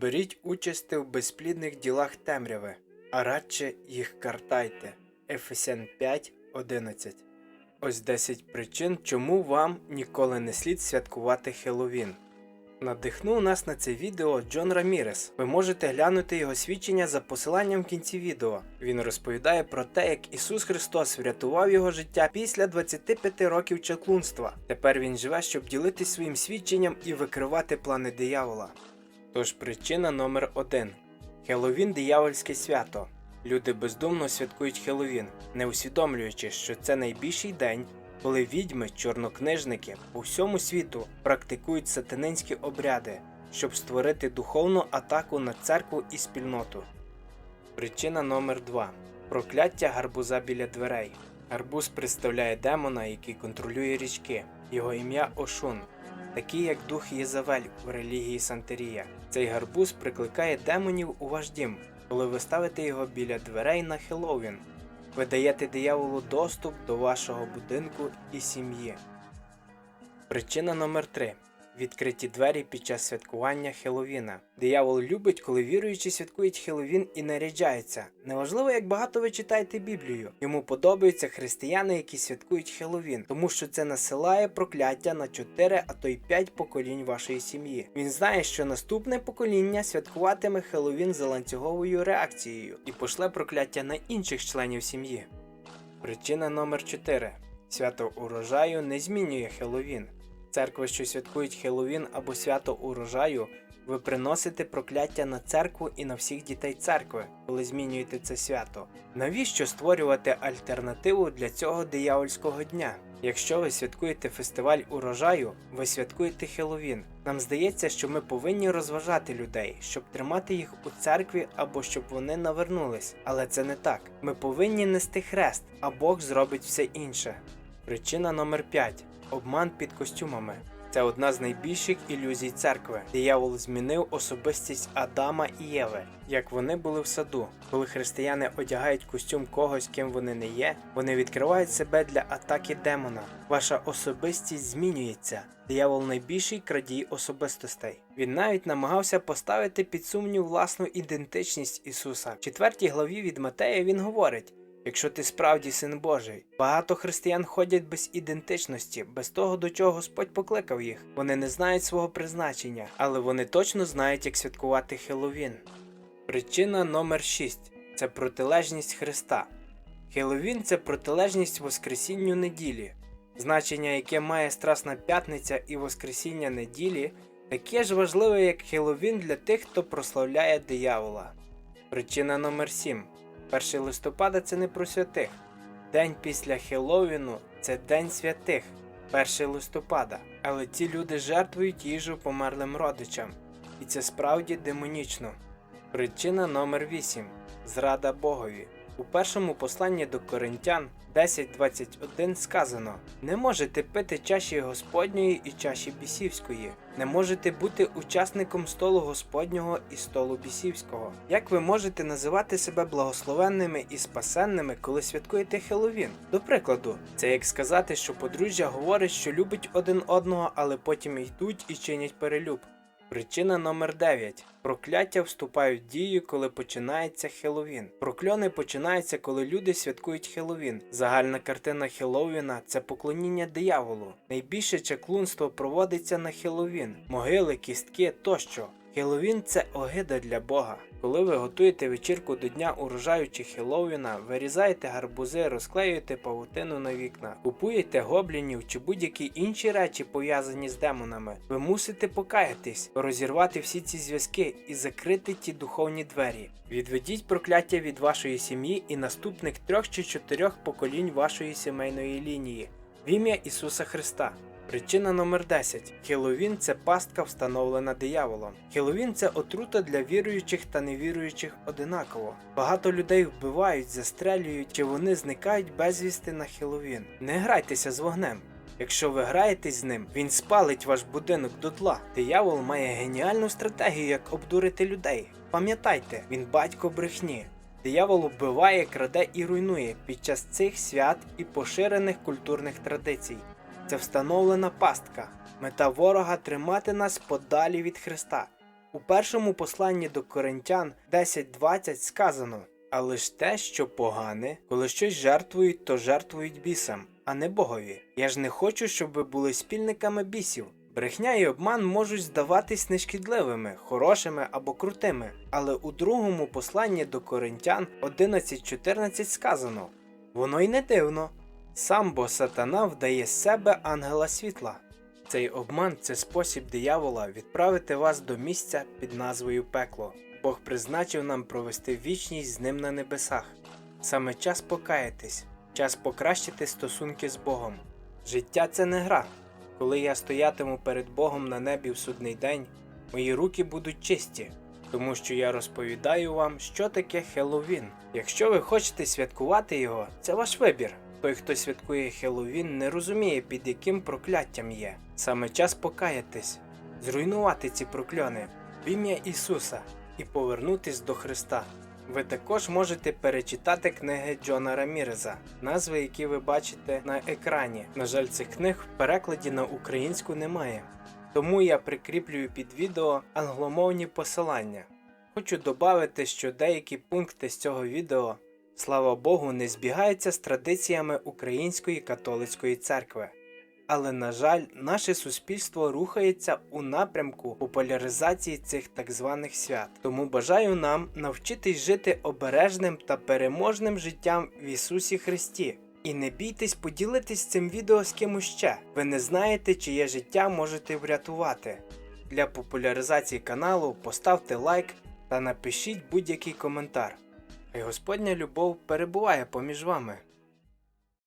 Беріть участи в безплідних ділах темряви, а радше їх картайте. Ефесян 5, 11. Ось 10 причин, чому вам ніколи не слід святкувати Хеллоуін. Надихнув нас на це відео Джон Рамірес. Ви можете глянути його свідчення за посиланням в кінці відео. Він розповідає про те, як Ісус Христос врятував його життя після 25 років чаклунства. Тепер він живе, щоб ділитись своїм свідченням і викривати плани диявола. Тож причина номер 1 Хеллоуін диявольське свято. Люди бездумно святкують Хеллоуін, не усвідомлюючи, що це найбільший день, коли відьми, чорнокнижники по всьому світу практикують сатанинські обряди, щоб створити духовну атаку на церкву і спільноту. Причина номер 2 Прокляття гарбуза біля дверей. Гарбуз представляє демона, який контролює річки. Його ім'я Ошун, такий як дух Єзавель в релігії Сантерія. Цей гарбуз прикликає демонів у ваш дім, коли ви ставите його біля дверей на Хеллоуін. Ви даєте дияволу доступ до вашого будинку і сім'ї. Причина номер 3 Відкриті двері під час святкування Хеллоуіна. Диявол любить, коли віруючі святкують Хеллоуін і наряджаються. Неважливо, як багато ви читаєте Біблію. Йому подобаються християни, які святкують Хеллоуін, тому що це насилає прокляття на 4, а то й 5 поколінь вашої сім'ї. Він знає, що наступне покоління святкуватиме Хеллоуін за ланцюговою реакцією і пошле прокляття на інших членів сім'ї. Причина номер 4 Свято урожаю не змінює Хеллоуін. Церкви, що святкують Хеллоуін або свято урожаю, ви приносите прокляття на церкву і на всіх дітей церкви, коли змінюєте це свято. Навіщо створювати альтернативу для цього диявольського дня? Якщо ви святкуєте фестиваль урожаю, ви святкуєте Хеллоуін. Нам здається, що ми повинні розважати людей, щоб тримати їх у церкві або щоб вони навернулись. Але це не так. Ми повинні нести хрест, а Бог зробить все інше. Причина номер 5 обман під костюмами. Це одна з найбільших ілюзій церкви. Диявол змінив особистість Адама і Єви, як вони були в саду. Коли християни одягають костюм когось, ким вони не є, вони відкривають себе для атаки демона. Ваша особистість змінюється. Диявол найбільший крадій особистостей. Він навіть намагався поставити під сумнів власну ідентичність Ісуса. В четвертій главі від Матея він говорить. Якщо ти справді син Божий, багато християн ходять без ідентичності, без того, до чого Господь покликав їх. Вони не знають свого призначення, але вони точно знають, як святкувати Хеллоуін. Причина номер 6 це протилежність Христа. Хеллоуін – це протилежність Воскресінню неділі. Значення, яке має Страсна П'ятниця і Воскресіння неділі, таке ж важливе, як Хеллоуін для тих, хто прославляє диявола. Причина номер 7 1 листопада це не про святих. День після Хеллоуіну це День святих, 1 листопада. Але ці люди жертвують їжу померлим родичам. І це справді демонічно. Причина номер 8 Зрада Богові. У першому посланні до Коринтян 10.21 сказано: Не можете пити чаші Господньої і чаші бісівської, не можете бути учасником столу Господнього і столу бісівського. Як ви можете називати себе благословенними і спасенними, коли святкуєте Хеллоуін? До прикладу, це як сказати, що подружжя говорить, що любить один одного, але потім йдуть і чинять перелюб. Причина номер 9. Прокляття вступають в дію, коли починається Хеллоуін. Прокльони починаються, коли люди святкують Хеллоуін. Загальна картина Хеллоуіна – це поклоніння дияволу. Найбільше чаклунство проводиться на Хеллоуін. Могили, кістки тощо. Хеллоуін – це огида для Бога. Коли ви готуєте вечірку до дня урожаю чи Хеллоуіна, вирізаєте гарбузи, розклеюєте павутину на вікна, купуєте гоблінів чи будь-які інші речі пов'язані з демонами, ви мусите покаятись, розірвати всі ці зв'язки і закрити ті духовні двері. Відведіть прокляття від вашої сім'ї і наступних трьох чи чотирьох поколінь вашої сімейної лінії в ім'я Ісуса Христа. Причина номер 10. Хеллоуін – це пастка, встановлена дияволом. Хеллоуін – це отрута для віруючих та невіруючих одинаково. Багато людей вбивають, застрелюють чи вони зникають безвісти на Хеллоуін. Не грайтеся з вогнем. Якщо ви граєтесь з ним, він спалить ваш будинок дотла. Диявол має геніальну стратегію, як обдурити людей. Пам'ятайте, він батько брехні. Диявол вбиває, краде і руйнує під час цих свят і поширених культурних традицій. Це встановлена пастка. Мета ворога тримати нас подалі від Христа. У першому посланні до Коринтян 10.20 сказано: але ж те, що погане, коли щось жертвують, то жертвують бісам, а не Богові. Я ж не хочу, щоб ви були спільниками бісів. Брехня і обман можуть здаватись нешкідливими, хорошими або крутими, але у другому посланні до Коринтян 11.14 сказано: воно й не дивно. Сам бо сатана вдає з себе ангела світла. Цей обман це спосіб диявола відправити вас до місця під назвою пекло. Бог призначив нам провести вічність з ним на небесах. Саме час покаятись, час покращити стосунки з Богом. Життя це не гра. Коли я стоятиму перед Богом на небі в судний день, мої руки будуть чисті, тому що я розповідаю вам, що таке Хеллоуін. Якщо ви хочете святкувати його, це ваш вибір. Той, хто святкує Хеллоуін, не розуміє, під яким прокляттям є. Саме час покаятись, зруйнувати ці прокльони в ім'я Ісуса і повернутись до Христа. Ви також можете перечитати книги Джона Раміреза, назви, які ви бачите на екрані. На жаль, цих книг в перекладі на українську немає. Тому я прикріплюю під відео англомовні посилання. Хочу додати, що деякі пункти з цього відео, слава Богу, не збігаються з традиціями Української католицької церкви. Але, на жаль, наше суспільство рухається у напрямку популяризації цих так званих свят. Тому бажаю нам навчитись жити обережним та переможним життям в Ісусі Христі. І не бійтесь поділитись цим відео з кимось ще. Ви не знаєте, чиє життя можете врятувати. Для популяризації каналу поставте лайк та напишіть будь-який коментар. Хай Господня любов перебуває поміж вами.